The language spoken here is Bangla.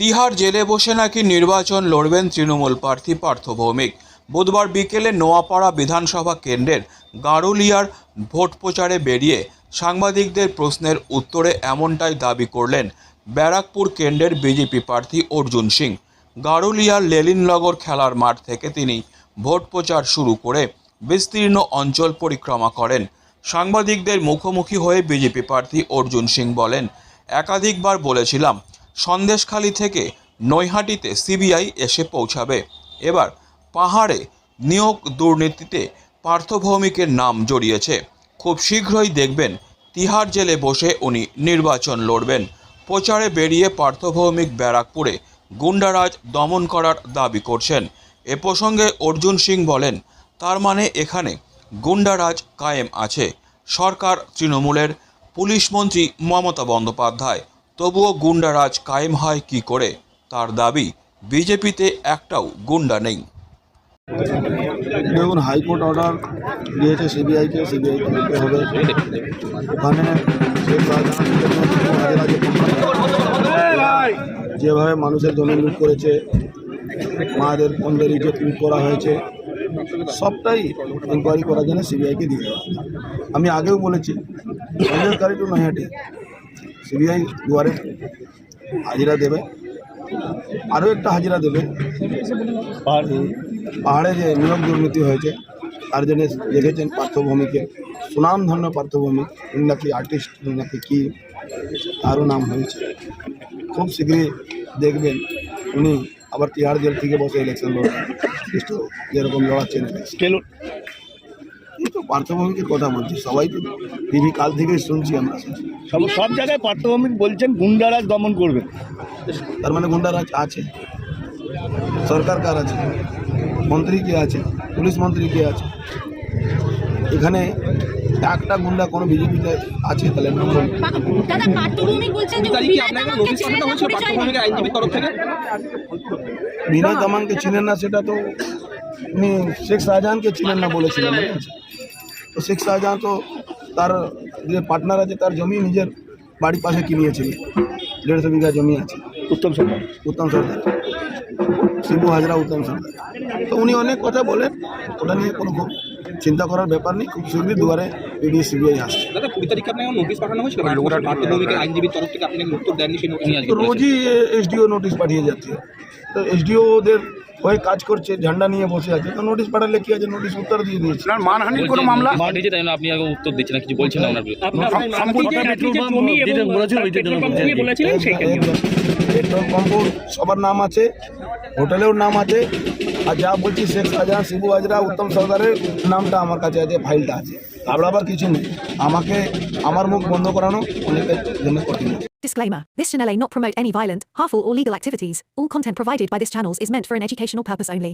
তিহার জেলে বসে নাকি নির্বাচন লড়বেন তৃণমূল প্রার্থী পার্থ ভৌমিক। বুধবার বিকেলে নোয়াপাড়া বিধানসভা কেন্দ্রের গারুলিয়ার ভোট প্রচারে বেরিয়ে সাংবাদিকদের প্রশ্নের উত্তরে এমনটাই দাবি করলেন ব্যারাকপুর কেন্দ্রের বিজেপি প্রার্থী অর্জুন সিং। গারুলিয়ার লেলিননগর খেলার মাঠ থেকে তিনি ভোট প্রচার শুরু করে বিস্তীর্ণ অঞ্চল পরিক্রমা করেন। সাংবাদিকদের মুখোমুখি হয়ে বিজেপি প্রার্থী অর্জুন সিং বলেন, একাধিকবার বলেছিলাম সন্দেশখালি থেকে নৈহাটিতে সিবিআই এসে পৌঁছাবে। এবার পাহাড়ে নিয়োগ দুর্নীতিতে পার্থভৌমিকের নাম জড়িয়েছে। খুব শীঘ্রই দেখবেন, তিহার জেলে বসে উনি নির্বাচন লড়বেন। প্রচারে বেরিয়ে পার্থভৌমিক ব্যারাকপুরে গুন্ডারাজ দমন করার দাবি করছেন। এ প্রসঙ্গে অর্জুন সিং বলেন, তার মানে এখানে গুন্ডারাজ কায়েম আছে। সরকার, তৃণমূলের পুলিশ মন্ত্রী মমতা বন্দ্যোপাধ্যায় তবুও গুন্ডারাজ কায়েম হয় কি করে? তার দাবি, বিজেপিতে একটাও গুন্ডা নেই। দেখুন, হাইকোর্ট অর্ডার দিয়েছে সিবিআইকে, সিবিআই করতে হবে। ওখানে যেভাবে মানুষের জমি লুট করেছে, মাদের পন্দের ইজ্জত লুট করা হয়েছে, সবটাই ইনকোয়ারি করার জন্য সিবিআইকে দিয়ে। আমি আগেও বলেছি সন্দেশকারী টু নৈহাটি সিবিআই দুয়ারে হাজিরা দেবে। আরও একটা হাজিরা দেবে। পাহাড়ে। যে নিয়োগ দুর্নীতি হয়েছে তার জন্য দেখেছেন পার্থভূমিকে। সুনাম সুনামধন্য পার্থভূমি উনি নাকি আর্টিস্ট উনি নাকি কী তারও নাম হয়েছে। খুব শীঘ্রই দেখবেন উনি আবার তিহার জেল থেকে বসে ইলেকশন লড়বেন। যেরকম লড়াচ্ছেন। এই তো পার্থভূমিকে কথা বলছি সবাই তো টিভি কাল থেকেই শুনছি আমরা। সব সব জায়গায় পার্থভৌমিক বলছেন গুন্ডারাজ দমন করবে। তার মানে গুন্ডারাজ আছে। সরকার কার আছে? মন্ত্রী কে আছে? পুলিশ মন্ত্রী কে আছে? এখানে একটা গুন্ডা কোনো বিজেপিতে আছে তাহলে বিনয় তামাংকে চেনেন না, সেটা তো উনি শেখ শাহজাহানকে চিনেন না বলেছিলেন। মনে আছে? তো শেখ শাহজাহান তো তার যে পার্টনার আছে তার জমি নিজের বাড়ির পাশে কিনিয়েছিল। দেড়শো বিঘা জমি আছে। উত্তম সরকার? উত্তম সরকার। শিবু হাজরা উত্তম সরকার। তো উনি অনেক কথা বলেন ওটা নিয়ে কোনো খুব চিন্তা করার ব্যাপার নেই খুব শীঘ্রই দুয়ারে ইডি সিবিআই আসছে। দাদা কুড়ি তারিখে আপনাকে নোটিশ পাঠানো হয়েছিল? পার্থভূমিকের আইনজীবীর তরফ থেকে আপনি উত্তর দেননি সেই নোটিশ তো রোজই এসডিও নোটিশ পাঠিয়ে যাচ্ছে। তো এসডিও ওদের হয়ে কাজ করছে ঝান্ডা নিয়ে বসে আছে। তো নোটিশ পাঠালে কি আছে? নোটিশ উত্তর দিয়ে দিয়েছে। মানহানির কোনো মামলা তাই জন্য আপনি আগে উত্তর দিচ্ছেন না কিছু বলছেন না ওনার পেট্রোল পাম্পও সবার নাম আছে হোটেলেও নাম আছে যা বলছি শেখ শাহজাহান শিবু হাজরা উত্তম সর্দারের নামটা আমার কাছে আছে ফাইলটা আছে আবার কিছু নেই আমাকে আমার মুখ বন্ধ করানো অনেকের জন্য কঠিন Disclaimer This channel may not promote any violent, harmful, or legal activities. All content provided by this channel is meant for an educational purpose only.